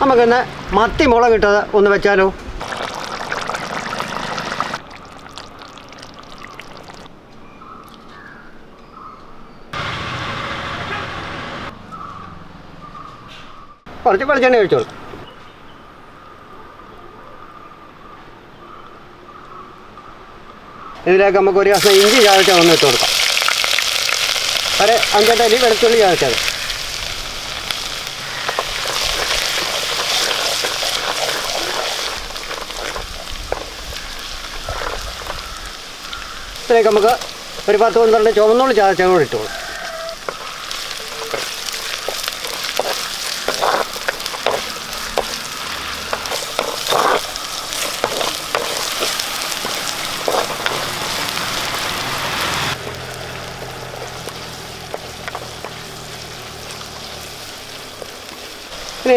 നമുക്കിന്ന് മത്തി മുളക് ഇട്ടത് ഒന്ന് വെച്ചാലോ? കുറച്ച് വെളിച്ചെണ്ണ കഴിച്ചോളൂ ഇതിലേക്ക് നമുക്ക് ഒരു കഷ്ണം ഇഞ്ചി ചാഴ്ച ഒന്ന് ഇട്ട് കൊടുക്കാം. ഒരു അഞ്ചെട്ടരി വെളുത്തുള്ളി ചാവച്ചത് ഇതിലേക്ക് നമുക്ക് ഒരു പത്ത് പന്ത്രണ്ട് ചുവന്നുള്ളി ചാവച്ച കൂടെ ഇട്ടോളൂ.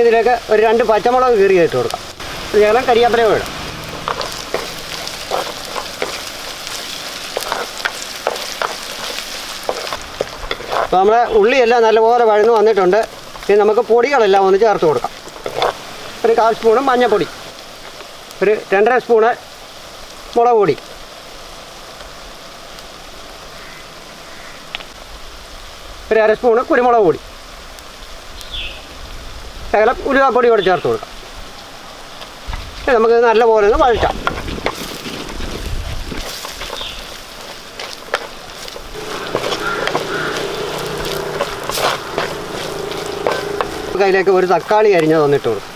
ഇതിലേക്ക് ഒരു രണ്ട് പച്ചമുളക് കീറി ഇട്ട് കൊടുക്കാം ഞങ്ങൾ കരിയാപ്പലയും ഇടാം അപ്പോൾ നമ്മുടെ ഉള്ളിയെല്ലാം നല്ലപോലെ വഴന്ന് വന്നിട്ടുണ്ട്. ഇനി നമുക്ക് പൊടികളെല്ലാം ഒന്ന് ചേർത്ത് കൊടുക്കാം. ഒരു കാൽ സ്പൂണ് മഞ്ഞൾപ്പൊടി ഒരു രണ്ടര സ്പൂണ് മുളക് പൊടി. ഒരു അര സ്പൂണ് കുരുമുളക് പൊടി. ശകലം ഉലുവാപ്പൊടി കൂടെ ചേർത്ത് കൊടുക്കാം. നമുക്ക് നല്ലപോലെ ഒന്ന് വഴറ്റാം. അതിലേക്ക് ഒരു തക്കാളി അരിഞ്ഞ് തന്നിട്ട് കൊടുക്കും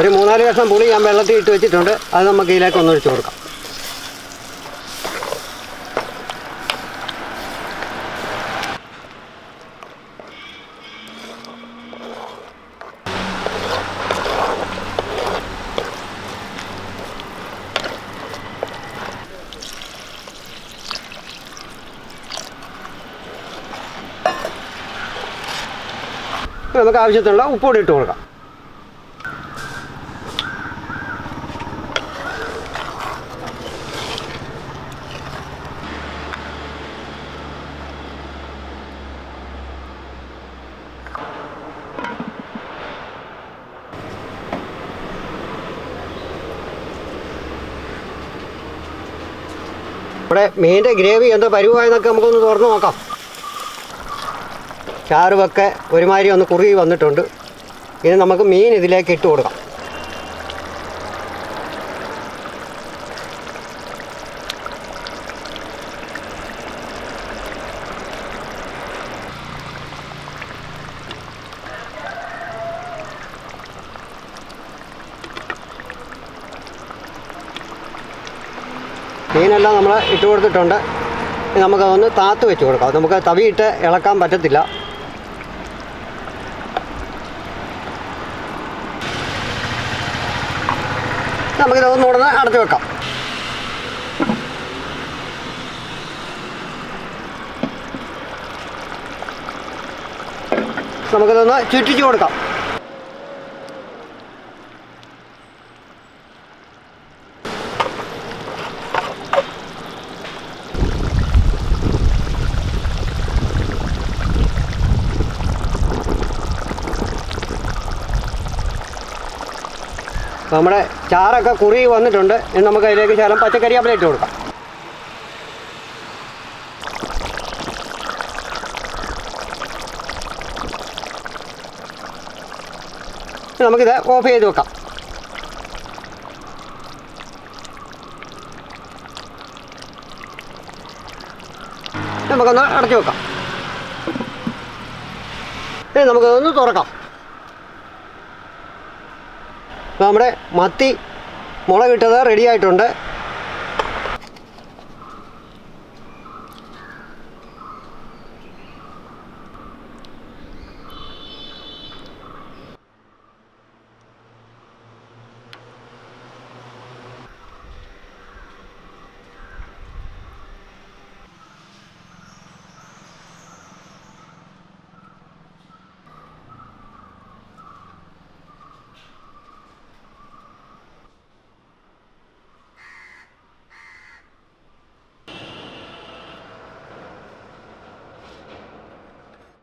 ഒരു മൂന്നാൽ കഷ്ണം പുളി ഞാൻ വെള്ളത്തിൽ ഇട്ട് വെച്ചിട്ടുണ്ട്. അത് നമുക്ക് ഇതിലേക്ക് ഒന്ന് ഒഴിച്ച് കൊടുക്കാം. നമുക്ക് ആവശ്യത്തിനുള്ള ഉപ്പുകൂടി ഇട്ട് കൊടുക്കാം. ഇവിടെ മീനിന്റെ ഗ്രേവി എന്താ പരുവായെന്നൊക്കെ നമുക്കൊന്ന് തുറന്ന് നോക്കാം. ചാറുമൊക്കെ ഒരുമാതിരി ഒന്ന് കുറുകി വന്നിട്ടുണ്ട്. ഇനി നമുക്ക് മീൻ ഇതിലേക്ക് ഇട്ട് കൊടുക്കാം. മീനെല്ലാം നമ്മൾ ഇട്ട് കൊടുത്തിട്ടുണ്ട്. നമുക്കതൊന്ന് താത്ത് വെച്ച് കൊടുക്കാം. നമുക്ക് തവിയിട്ട് ഇളക്കാൻ പറ്റത്തില്ല. നമുക്കിതൊന്ന് ഉടനെ അടച്ചു വെക്കാം. നമുക്കിതൊന്ന് ചുറ്റിച്ച് കൊടുക്കാം. നമ്മുടെ ചാറൊക്കെ കുറി വന്നിട്ടുണ്ട്. ഇനി നമുക്ക് അതിലേക്ക് ശകലം പച്ചക്കറി ഇട്ട് കൊടുക്കാം. നമുക്കിത് ഓഫ് ചെയ്ത് വെക്കാം. നമുക്കൊന്ന് അടച്ചു വെക്കാം. ഇനി നമുക്കതൊന്ന് തുറക്കാം അപ്പോൾ നമ്മുടെ മത്തി മുളകിട്ടത് റെഡി ആയിട്ടുണ്ട്.